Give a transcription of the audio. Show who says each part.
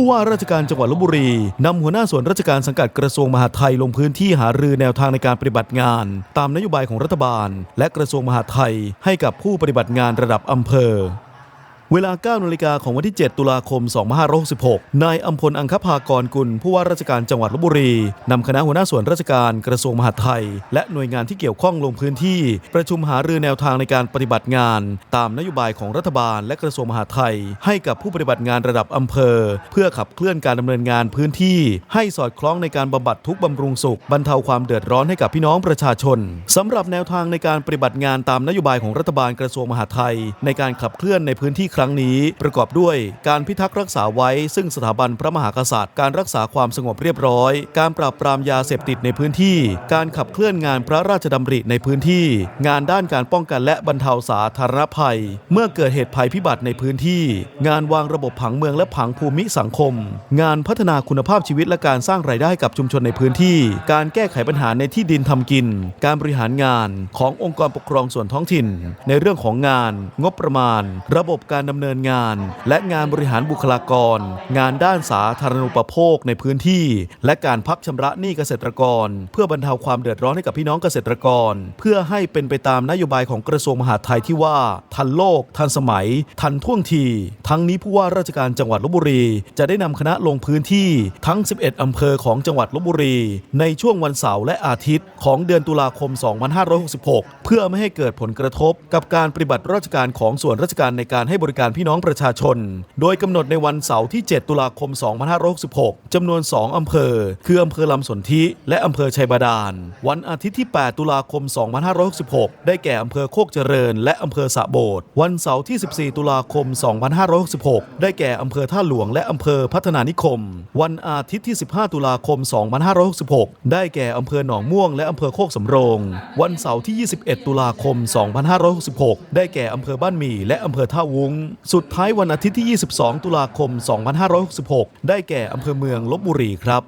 Speaker 1: ผู้ว่าราชการจังหวัดลบบุรีนำหัวหน้าส่วนราชการสังกัดกระทรวงมหาดไทยลงพื้นที่หารือแนวทางในการปฏิบัติงาน ตามนโยบายของรัฐบาล และกระทรวงมหาดไทยให้กับผู้ปฏิบัติงานระดับอำเภอ เวลา 9 นาฬิกาของวันที่ 7 ตุลาคม 2566 นายอัมพล อังคภากรกุล ผู้ว่าราชการจังหวัดลบบุรี นำคณะหัวหน้าส่วนราชการกระทรวงมหาดไทย และหน่วยงานที่เกี่ยวข้องลงพื้นที่ ประชุมหารือแนวทางในการปฏิบัติงาน ตามนโยบายของรัฐบาลและกระทรวงมหาดไทย ให้กับผู้ปฏิบัติงานระดับอำเภอ เพื่อขับเคลื่อนการดำเนินงานพื้นที่ ให้สอดคล้องในการบำบัดทุกข์บำรุงสุขบรรเทาความเดือดร้อนให้กับพี่น้องประชาชนสำหรับแนวทางในการปฏิบัติงานตามนโยบายของรัฐบาลกระทรวงมหาดไทย ในการขับเคลื่อนในพื้นที่ครั้งนี้ประกอบด้วยการพิทักษ์รักษาไว้ ซึ่งสถาบันพระมหากษัตริย์ การรักษาความสงบเรียบร้อย การปราบปรามยาเสพติดในพื้นที่ การขับเคลื่อนงานพระราชดำริในพื้นที่ งานด้านการป้องกันและบรรเทาสาธารณภัย เมื่อเกิดเหตุภัยพิบัติในพื้นที่ งานวางระบบผังเมืองและผังภูมิสังคม งานพัฒนาคุณภาพชีวิตและการสร้างรายได้กับชุมชนในพื้นที่ การแก้ไขปัญหาในที่ดินทำกิน การบริหารงานขององค์กรปกครองส่วนท้องถิ่น ในเรื่องของงาน งบประมาณ ระบบการดำเนินงาน และงานบริหารบุคลากร งานด้านสาธารณูปโภคในพื้นที่ และการพักชำระหนี้เกษตรกร เพื่อบรรเทาความเดือดร้อนให้กับพี่น้องเกษตรกร เพื่อให้เป็นไปตามนโยบายของกระทรวงมหาดไทยที่ว่า ทันโลก ทันสมัย ทันท่วงที ทั้งนี้ผู้ว่าราชการจังหวัดลบบุรี จะได้นำคณะลงพื้นที่ทั้ง 11 อำเภอของจังหวัดลบบุรี ในช่วงวันเสาร์และอาทิตย์ ของเดือนตุลาคม 2566 เพื่อไม่ให้เกิดผลกระทบ กับการปฏิบัติราชการของส่วนราชการในการให้บริการพี่น้องประชาชน โดยกำหนดในวันเสาร์ที่ 7 ตุลาคม 2566จำนวน 2 อำเภอ คืออำเภอลำสนธิและอำเภอชัยบาดาล วันอาทิตย์ที่ 8 ตุลาคม 2566 ได้แก่อำเภอโคกเจริญ และอำเภอสะโบด วันเสาร์ที่ 14 ตุลาคม 2566 ได้แก่อำเภอท่าหลวง และอำเภอพัฒนานิคม วันอาทิตย์ที่ 15 ตุลาคม 2566 ได้แก่อำเภอหนองม่วง และอำเภอโคกสำโรง วันเสาร์ที่ 21 ตุลาคม 2566 ได้แก่อำเภอบ้านหมี่และอำเภอท่าวุ้งสุดท้ายวันอาทิตย์ที่ 22 ตุลาคม 2566 ได้แก่อำเภอเมืองลบบุรีครับ